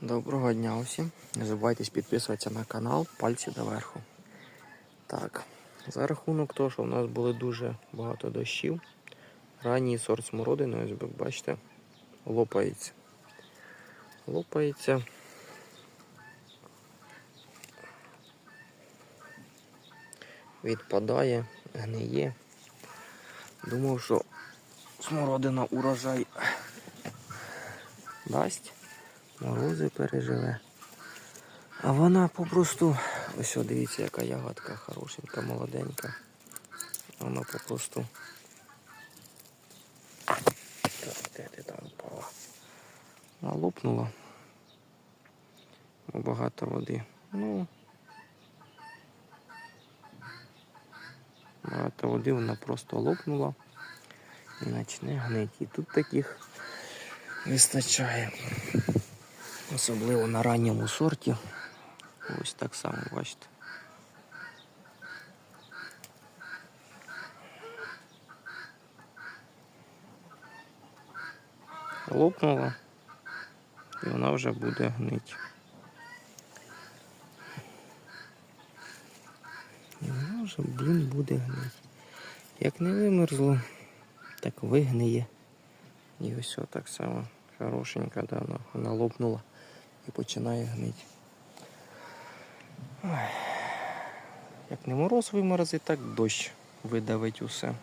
Доброго дня усім. Не забувайте підписуватися на канал, пальці доверху. Так, за рахунок того, що в нас було дуже багато дощів, ранній сорт смородини, ось ви бачите, лопається. Лопається. Відпадає, гниє. Думав, що смородина урожай дасть морози переживе. А вона попросту, ось дивіться, яка ягодка хорошенька, молоденька. Вона попросту. Де ти там впала? Вона лопнула. Багато води. Ну. Багато води вона просто лопнула і почне гнити. І тут таких вистачає. Особливо на ранньому сорті. Ось так само, бачите. Лопнула і вона вже буде гнити. І вона вже, блін, буде гнити. Як не вимерзло, так вигниє. І ось так само хорошенька, да, вона, вона лопнула і починає гнити. Як не мороз виморозить, так дощ видавить усе.